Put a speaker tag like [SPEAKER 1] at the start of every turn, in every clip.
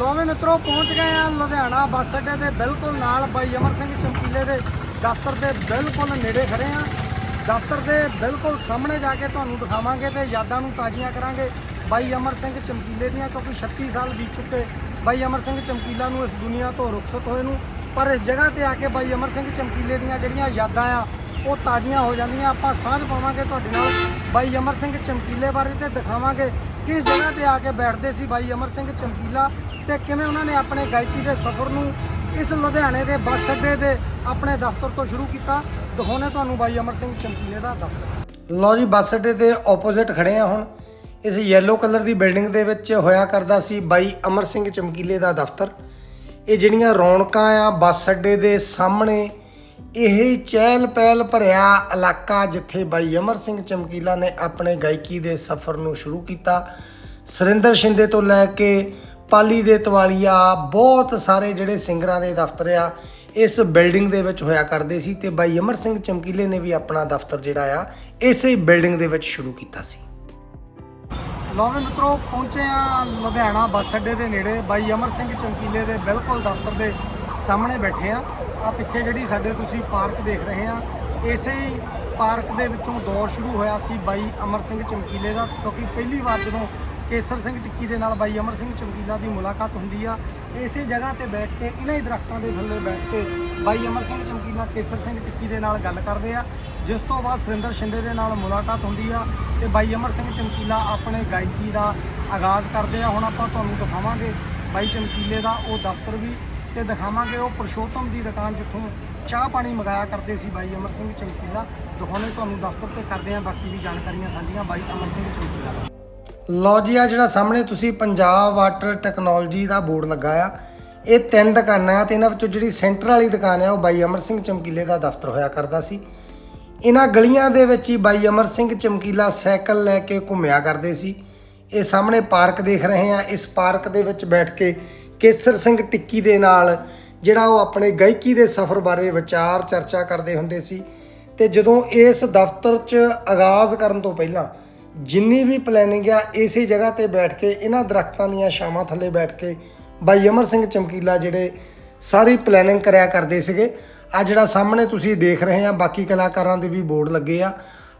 [SPEAKER 1] ਲੋਵੇਂ ਮਿੱਤਰੋ, ਪਹੁੰਚ ਗਏ ਆ ਲੁਧਿਆਣਾ ਬੱਸ ਅੱਡੇ ਦੇ ਬਿਲਕੁਲ ਨਾਲ ਬਾਈ ਅਮਰ ਸਿੰਘ ਚਮਕੀਲੇ ਦੇ ਦਫ਼ਤਰ ਦੇ ਬਿਲਕੁਲ ਨੇੜੇ ਖੜੇ ਆ। ਦਫ਼ਤਰ ਦੇ ਬਿਲਕੁਲ ਸਾਹਮਣੇ ਜਾ ਕੇ ਤੁਹਾਨੂੰ ਦਿਖਾਵਾਂਗੇ ਤੇ ਯਾਦਾਂ ਨੂੰ ਤਾਜ਼ੀਆਂ ਕਰਾਂਗੇ। ਬਾਈ ਅਮਰ ਸਿੰਘ ਚਮਕੀਲੇ ਦੀਆਂ, ਕਿਉਂਕਿ 36 ਸਾਲ ਬੀਤ ਚੁੱਕੇ। ਬਾਈ ਅਮਰ ਸਿੰਘ ਚਮਕੀਲਾ ਨੂੰ ਇਸ ਦੁਨੀਆ ਤੋਂ ਰੁਖਸਤ ਹੋਏ ਨੂੰ। ਪਰ ਇਸ ਜਗ੍ਹਾ ਤੇ ਆ ਕੇ ਬਾਈ ਅਮਰ ਸਿੰਘ ਚਮਕੀਲੇ ਦੀਆਂ ਜਿਹੜੀਆਂ ਯਾਦਾਂ ਆ, ਉਹ ਤਾਜ਼ੀਆਂ ਹੋ ਜਾਂਦੀਆਂ। ਆਪਾਂ ਸਾਂਝ ਪਾਵਾਂਗੇ ਤੁਹਾਡੇ ਨਾਲ ਬਾਈ ਅਮਰ ਸਿੰਘ ਚਮਕੀਲੇ ਬਾਰੇ ਤੇ ਦਿਖਾਵਾਂਗੇ ਕਿਸ ਜਗ੍ਹਾ ਤੇ ਆ ਕੇ ਬੈਠਦੇ ਸੀ ਬਾਈ ਅਮਰ ਸਿੰਘ ਚਮਕੀਲਾ। ਤੇ ਕਿਵੇਂ ਉਹਨਾਂ ਨੇ ਆਪਣੇ ਗਾਇਕੀ ਦੇ ਸਫ਼ਰ ਨੂੰ ਇਸ ਲੁਧਿਆਣੇ ਦੇ ਬੱਸ ਅੱਡੇ ਦੇ ਆਪਣੇ ਦਫ਼ਤਰ ਤੋਂ ਸ਼ੁਰੂ ਕੀਤਾ ਦਿਖਾਉਣੇ ਤੁਹਾਨੂੰ ਬਾਈ ਅਮਰ ਸਿੰਘ ਚਮਕੀਲੇ ਦਾ ਦਫ਼ਤਰ। ਲਓ ਜੀ, ਬੱਸ ਅੱਡੇ ਦੇ ਆਪੋਜ਼ਿਟ ਖੜੇ ਆ ਹੁਣ। ਇਸ ਯੈਲੋ ਕਲਰ ਦੀ ਬਿਲਡਿੰਗ ਦੇ ਵਿੱਚ ਹੋਇਆ ਕਰਦਾ ਸੀ ਬਾਈ ਅਮਰ ਸਿੰਘ ਚਮਕੀਲੇ ਦਾ ਦਫ਼ਤਰ। ਇਹ ਜਿਹੜੀਆਂ ਰੌਣਕਾਂ ਆ ਬੱਸ ਅੱਡੇ ਦੇ ਸਾਹਮਣੇ, ਇਹ ਚਹਿਲ ਪਹਿਲ ਭਰਿਆ ਇਲਾਕਾ ਜਿੱਥੇ ਬਾਈ ਅਮਰ ਸਿੰਘ ਚਮਕੀਲਾ ਨੇ ਆਪਣੇ ਗਾਇਕੀ ਦੇ ਸਫ਼ਰ ਨੂੰ ਸ਼ੁਰੂ ਕੀਤਾ। ਸੁਰਿੰਦਰ ਸ਼ਿੰਦੇ ਤੋਂ ਲੈ ਕੇ ਪਾਲੀ ਦੇ ਤਵਾਲੀਆ ਬਹੁਤ ਸਾਰੇ ਜਿਹੜੇ ਸਿੰਗਰਾਂ ਦੇ ਦਫ਼ਤਰ ਆ, ਇਸ ਬਿਲਡਿੰਗ ਦੇ ਵਿੱਚ ਹੋਇਆ ਕਰਦੇ ਸੀ ਤੇ ਬਾਈ ਅਮਰ ਸਿੰਘ ਚਮਕੀਲੇ ਨੇ ਵੀ ਆਪਣਾ ਦਫ਼ਤਰ ਜਿਹੜਾ ਆ, ਇਸੇ ਬਿਲਡਿੰਗ ਦੇ ਵਿੱਚ ਸ਼ੁਰੂ ਕੀਤਾ ਸੀ। ਲਓ ਮਿੱਤਰੋ, ਪਹੁੰਚੇ ਆ ਲੁਧਿਆਣਾ ਬੱਸ ਅੱਡੇ ਦੇ ਨੇੜੇ। ਬਾਈ ਅਮਰ ਸਿੰਘ ਚਮਕੀਲੇ ਦੇ ਬਿਲਕੁਲ ਦਫ਼ਤਰ ਦੇ ਸਾਹਮਣੇ ਬੈਠੇ ਆ। ਆ ਪਿੱਛੇ ਜਿਹੜੀ ਸਾਡੇ ਤੁਸੀਂ ਪਾਰਕ ਦੇਖ ਰਹੇ ਆ, ਇਸੇ ਪਾਰਕ ਦੇ ਵਿੱਚੋਂ ਦੌਰ ਸ਼ੁਰੂ ਹੋਇਆ ਸੀ ਬਾਈ ਅਮਰ ਸਿੰਘ ਚਮਕੀਲੇ ਦਾ, ਕਿਉਂਕਿ ਪਹਿਲੀ ਵਾਰ ਜਦੋਂ ਕੇਸਰ ਸਿੰਘ ਟਿੱਕੀ ਦੇ ਨਾਲ ਬਾਈ ਅਮਰ ਸਿੰਘ ਚਮਕੀਲਾ ਦੀ ਮੁਲਾਕਾਤ ਹੁੰਦੀ ਆ। ਇਸੇ ਜਗ੍ਹਾ ਤੇ ਬੈਠ ਕੇ ਇਹਨਾਂ ਹੀ ਦਰਖਤਾਂ ਦੇ ਥੱਲੇ ਬੈਠ ਕੇ ਬਾਈ ਅਮਰ ਸਿੰਘ ਚਮਕੀਲਾ, ਕੇਸਰ ਸਿੰਘ ਟਿੱਕੀ ਦੇ ਨਾਲ ਗੱਲ ਕਰਦੇ ਆ। ਜਿਸ ਤੋਂ ਬਾਅਦ ਸੁਰਿੰਦਰ ਸ਼ਿੰਦੇ ਦੇ ਨਾਲ ਮੁਲਾਕਾਤ ਹੁੰਦੀ ਆ ਤੇ ਬਾਈ ਅਮਰ ਸਿੰਘ ਚਮਕੀਲਾ ਆਪਣੇ ਗਾਇਕੀ ਦਾ ਆਗਾਜ਼ ਕਰਦੇ ਆ। ਹੁਣ ਆਪਾਂ ਤੁਹਾਨੂੰ ਦਿਖਾਵਾਂਗੇ ਬਾਈ ਚਮਕੀਲੇ ਦਾ ਉਹ ਦਫ਼ਤਰ ਵੀ ਤੇ ਦਿਖਾਵਾਂਗੇ ਉਹ ਪੁਰਸ਼ੋਤਮ ਦੀ ਦੁਕਾਨ ਜਿੱਥੋਂ ਚਾਹ ਪਾਣੀ ਮੰਗਾਇਆ ਕਰਦੇ ਸੀ ਬਾਈ ਅਮਰ ਸਿੰਘ ਚਮਕੀਲਾ। ਦਿਖਾਉਣੇ ਤੁਹਾਨੂੰ ਦਫ਼ਤਰ ਤੇ ਕਰਦੇ ਆ, ਬਾਕੀ ਵੀ ਜਾਣਕਾਰੀਆਂ ਸਾਂਝੀਆਂ ਬਾਈ ਅਮਰ ਸਿੰਘ ਚਮਕੀਲਾ ਲੋ ਜੀ ਆ ਜਿਹੜਾ ਸਾਹਮਣੇ ਤੁਸੀਂ ਪੰਜਾਬ ਵਾਟਰ ਟੈਕਨੋਲੋਜੀ ਦਾ ਬੋਰਡ ਲੱਗਾ ਆ, ਇਹ ਤਿੰਨ ਦੁਕਾਨਾਂ ਆ ਤੇ ਇਹਨਾਂ ਵਿੱਚੋਂ ਜਿਹੜੀ ਸੈਂਟਰ ਵਾਲੀ ਦੁਕਾਨ ਆ, ਉਹ ਬਾਈ ਅਮਰ ਸਿੰਘ ਚਮਕੀਲੇ ਦਾ ਦਫ਼ਤਰ ਹੋਇਆ ਕਰਦਾ ਸੀ। ਇਹਨਾਂ ਗਲੀਆਂ ਦੇ ਵਿੱਚ ਹੀ ਬਾਈ ਅਮਰ ਸਿੰਘ ਚਮਕੀਲਾ ਸਾਈਕਲ ਲੈ ਕੇ ਘੁੰਮਿਆ ਕਰਦੇ ਸੀ। ਇਹ ਸਾਹਮਣੇ ਪਾਰਕ ਦੇਖ ਰਹੇ ਆ, ਇਸ ਪਾਰਕ ਦੇ ਵਿੱਚ ਬੈਠ ਕੇ ਕੇਸਰ ਸਿੰਘ ਟਿੱਕੀ ਦੇ ਨਾਲ, ਜਿਹੜਾ ਉਹ ਆਪਣੇ ਗਾਇਕੀ ਦੇ ਸਫ਼ਰ ਬਾਰੇ ਵਿਚਾਰ ਚਰਚਾ ਕਰਦੇ ਹੁੰਦੇ ਸੀ। ਤੇ ਜਦੋਂ ਇਸ ਦਫ਼ਤਰ 'ਚ ਆਗਾਜ਼ ਕਰਨ ਤੋਂ ਪਹਿਲਾਂ ਜਿੰਨੀ ਵੀ ਪਲੈਨਿੰਗ ਆ, ਇਸੇ ਜਗ੍ਹਾ ਤੇ ਬੈਠ ਕੇ, ਇਹਨਾਂ ਦਰਖਤਾਂ ਦੀਆਂ ਛਾਵਾਂ ਥੱਲੇ ਬੈਠ ਕੇ, ਬਾਈ ਅਮਰ ਸਿੰਘ ਚਮਕੀਲਾ ਜਿਹੜੇ ਸਾਰੀ ਪਲੈਨਿੰਗ ਕਰਿਆ ਕਰਦੇ ਸੀਗੇ। ਆ ਜਿਹੜਾ ਸਾਹਮਣੇ ਤੁਸੀਂ ਦੇਖ ਰਹੇ ਆ, ਬਾਕੀ ਕਲਾਕਾਰਾਂ ਦੇ ਵੀ ਬੋਰਡ ਲੱਗੇ ਆ।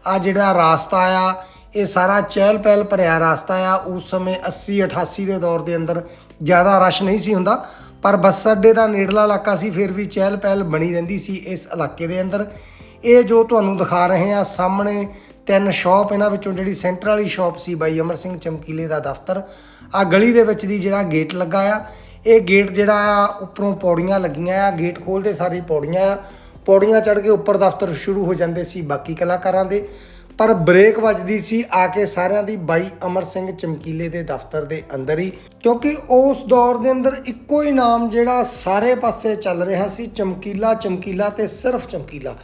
[SPEAKER 1] ਆ ਜਿਹੜਾ ਰਾਸਤਾ ਆ, ਇਹ ਸਾਰਾ ਚਹਿਲ ਪਹਿਲ ਭਰਿਆ ਰਾਸਤਾ ਆ। ਉਸ ਸਮੇਂ 80 88 ਦੇ ਦੌਰ ਦੇ ਅੰਦਰ ਜ਼ਿਆਦਾ ਰਸ਼ ਨਹੀਂ ਸੀ ਹੁੰਦਾ, ਪਰ ਬੱਸ ਅੱਡੇ ਦਾ ਨੇੜਲਾ ਇਲਾਕਾ ਸੀ, ਫਿਰ ਵੀ ਚਹਿਲ ਪਹਿਲ ਬਣੀ ਰਹਿੰਦੀ ਸੀ ਇਸ ਇਲਾਕੇ ਦੇ ਅੰਦਰ। ਇਹ ਜੋ ਤੁਹਾਨੂੰ ਦਿਖਾ ਰਹੇ ਆ, ਸਾਹਮਣੇ ਤਿੰਨ ਸ਼ਾਪ ਇਹਨਾਂ ਵਿੱਚੋਂ ਜਿਹੜੀ ਸੈਂਟਰ ਵਾਲੀ ਸ਼ਾਪ ਸੀ ਬਾਈ ਅਮਰ ਸਿੰਘ ਚਮਕੀਲੇ ਦਾ ਦਫ਼ਤਰ ਆ ਗਲੀ ਦੇ ਵਿੱਚ ਦੀ ਜਿਹੜਾ ਗੇਟ ਲੱਗਾ ਆ, ਇਹ ਗੇਟ ਜਿਹੜਾ ਆ ਉੱਪਰੋਂ ਪੌੜੀਆਂ ਲੱਗੀਆਂ ਆ, ਗੇਟ ਖੋਲਦੇ ਸਾਰੀ ਪੌੜੀਆਂ ਆ, ਪੌੜੀਆਂ ਚੜ੍ਹ ਕੇ ਉੱਪਰ ਦਫ਼ਤਰ ਸ਼ੁਰੂ ਹੋ ਜਾਂਦੇ ਸੀ ਬਾਕੀ ਕਲਾਕਾਰਾਂ ਦੇ, ਪਰ ਬ੍ਰੇਕ ਵੱਜਦੀ ਸੀ ਆ ਕੇ ਸਾਰਿਆਂ ਦੀ ਬਾਈ ਅਮਰ ਸਿੰਘ ਚਮਕੀਲੇ ਦੇ ਦਫ਼ਤਰ ਦੇ ਅੰਦਰ ਹੀ, ਕਿਉਂਕਿ ਉਸ ਦੌਰ ਦੇ ਅੰਦਰ ਇੱਕੋ ਹੀ ਨਾਮ ਜਿਹੜਾ ਸਾਰੇ ਪਾਸੇ ਚੱਲ ਰਿਹਾ ਸੀ, ਚਮਕੀਲਾ ਚਮਕੀਲਾ ਤੇ ਸਿਰਫ ਚਮਕੀਲਾ।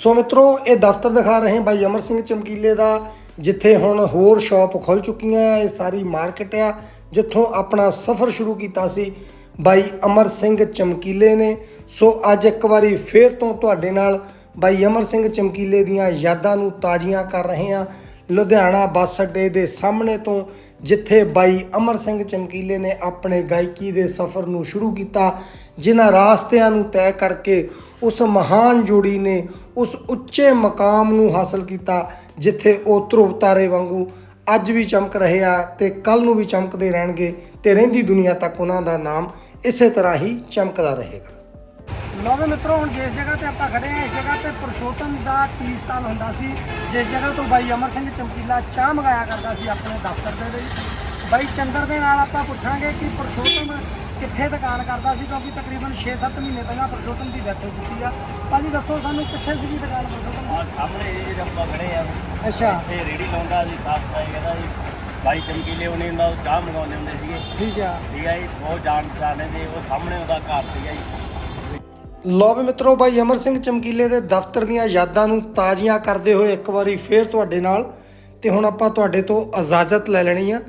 [SPEAKER 1] ਸੋ ਮਿੱਤਰੋ, ਇਹ ਦਫ਼ਤਰ ਦਿਖਾ ਰਹੇ ਬਾਈ ਅਮਰ ਸਿੰਘ ਚਮਕੀਲੇ ਦਾ, ਜਿੱਥੇ ਹੁਣ ਹੋਰ ਸ਼ਾਪ ਖੁੱਲ ਚੁੱਕੀਆਂ ਆ ਇਹ ਸਾਰੀ ਮਾਰਕੀਟ ਆ, ਜਿੱਥੋਂ ਆਪਣਾ ਸਫ਼ਰ ਸ਼ੁਰੂ ਕੀਤਾ ਸੀ ਬਾਈ ਅਮਰ ਸਿੰਘ ਚਮਕੀਲੇ ਨੇ। ਸੋ ਅੱਜ ਇੱਕ ਵਾਰੀ ਫੇਰ ਤੋਂ ਤੁਹਾਡੇ ਨਾਲ ਬਾਈ ਅਮਰ ਸਿੰਘ ਚਮਕੀਲੇ ਦੀਆਂ ਯਾਦਾਂ ਨੂੰ ਤਾਜ਼ੀਆਂ ਕਰ ਰਹੇ ਹਾਂ। ਲੁਧਿਆਣਾ ਬੱਸ ਅੱਡੇ ਦੇ ਸਾਹਮਣੇ ਤੋਂ, ਜਿੱਥੇ ਬਾਈ ਅਮਰ ਸਿੰਘ ਚਮਕੀਲੇ ਨੇ ਆਪਣੇ ਗਾਇਕੀ ਦੇ ਸਫ਼ਰ ਨੂੰ ਸ਼ੁਰੂ ਕੀਤਾ, ਜਿਨ੍ਹਾਂ ਰਾਸਤਿਆਂ ਨੂੰ ਤੈਅ ਕਰਕੇ ਉਸ ਮਹਾਨ ਜੋੜੀ ਨੇ ਉਸ ਉੱਚੇ ਮਕਾਮ ਨੂੰ ਹਾਸਲ ਕੀਤਾ, ਜਿੱਥੇ ਉਹ ਧਰੁਵ ਤਾਰੇ ਵਾਂਗੂ ਅੱਜ ਵੀ ਚਮਕ ਰਹੇ ਆ ਤੇ ਕੱਲ ਨੂੰ ਵੀ ਚਮਕਦੇ ਰਹਿਣਗੇ ਤੇ ਰਹਿੰਦੀ ਦੁਨੀਆ ਤੱਕ ਉਹਨਾਂ ਦਾ ਨਾਮ ਇਸੇ ਤਰ੍ਹਾਂ ਹੀ ਚਮਕਦਾ ਰਹੇਗਾ। ਲਓ ਮਿੱਤਰੋ, ਹੁਣ ਜਿਸ ਜਗ੍ਹਾ ਤੇ ਆਪਾਂ ਖੜੇ ਆ ਇਸ ਜਗ੍ਹਾ ਤੇ ਪੁਰਸ਼ੋਤਮ ਦਾ ਟੀ ਸਟਾਲ ਹੁੰਦਾ ਸੀ। ਜਿਸ ਜਗ੍ਹਾ ਤੋਂ ਬਾਈ ਅਮਰ ਸਿੰਘ ਚਮਕੀਲਾ ਚਾਹ ਮੰਗਾਇਆ ਕਰਦਾ ਸੀ ਆਪਣੇ ਦਫ਼ਤਰ ਦੇ ਵਿੱਚ। ਬਾਈ ਚੰਦਰ ਦੇ ਨਾਲ ਆਪਾਂ ਪੁੱਛਾਂਗੇ ਕਿ ਪੁਰਸ਼ੋਤਮ ਕਿੱਥੇ ਦੁਕਾਨ ਕਰਦਾ ਸੀ ਕਿਉਂਕਿ ਤਕਰੀਬਨ 6-7 ਮਹੀਨੇ ਪਹਿਲਾਂ ਪੁਰਸ਼ੋਤਮ ਦੀ ਡੈਥ ਹੋ ਚੁੱਕੀ ਆ। ਭਾਜੀ ਦੱਸੋ ਸਾਨੂੰ ਕਿੱਥੇ ਸੀਗੀ ਦੁਕਾਨ ਪੁਰਸ਼ੋਤਮ
[SPEAKER 2] ਆ ਸਾਹਮਣੇ ਇਹ ਜਿਹੜਾ ਆਪਾਂ ਖੜੇ ਆ।
[SPEAKER 1] ਅੱਛਾ।
[SPEAKER 2] ਇਹ ਰੇੜੀ ਲਾਉਂਦਾ ਜੀ ਸਾਫ਼ ਸਫ਼ਾਈ ਕਹਿੰਦਾ ਜੀ ਬਾਈ ਚਮਕੀਲੇ ਉਹਨੇ ਹੁੰਦਾ ਉਹ ਚਾਹ ਮੰਗਾਉਂਦੇ ਹੁੰਦੇ ਸੀਗੇ।
[SPEAKER 1] ਠੀਕ ਆ।
[SPEAKER 2] ਠੀਕ ਹੈ ਜੀ ਬਹੁਤ ਜਾਣ ਪਛਾਣੇ ਦੇ ਉਹ ਸਾਹਮਣੇ ਉਹਦਾ ਘਰ ਸੀਗਾ ਜੀ।
[SPEAKER 1] ਲੋ ਵੀ ਮਿੱਤਰੋ ਭਾਈ ਅਮਰ ਸਿੰਘ ਚਮਕੀਲੇ ਦੇ ਦਫ਼ਤਰ ਦੀਆਂ ਯਾਦਾਂ ਨੂੰ ਤਾਜ਼ੀਆਂ ਕਰਦੇ ਹੋਏ ਇੱਕ ਵਾਰੀ ਫੇਰ ਤੁਹਾਡੇ ਨਾਲ ਤੇ ਹੁਣ ਆਪਾਂ ਤੁਹਾਡੇ ਤੋਂ ਇਜਾਜ਼ਤ ਲੈ ਲੈਣੀ ਆ।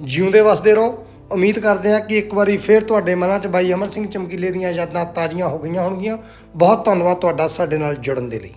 [SPEAKER 1] ਜਿਉਂਦੇ ਵਸਦੇ ਰਹੋ। ਉਮੀਦ ਕਰਦੇ ਹਾਂ ਕਿ ਇੱਕ ਵਾਰੀ ਫੇਰ ਤੁਹਾਡੇ ਮਨਾਂ 'ਚ ਭਾਈ ਅਮਰ ਸਿੰਘ ਚਮਕੀਲੇ ਦੀਆਂ ਯਾਦਾਂ ਤਾਜ਼ੀਆਂ ਹੋ ਗਈਆਂ ਹੋਣਗੀਆਂ। ਬਹੁਤ ਧੰਨਵਾਦ ਤੁਹਾਡਾ ਸਾਡੇ ਨਾਲ ਜੁੜਨ ਦੇ ਲਈ।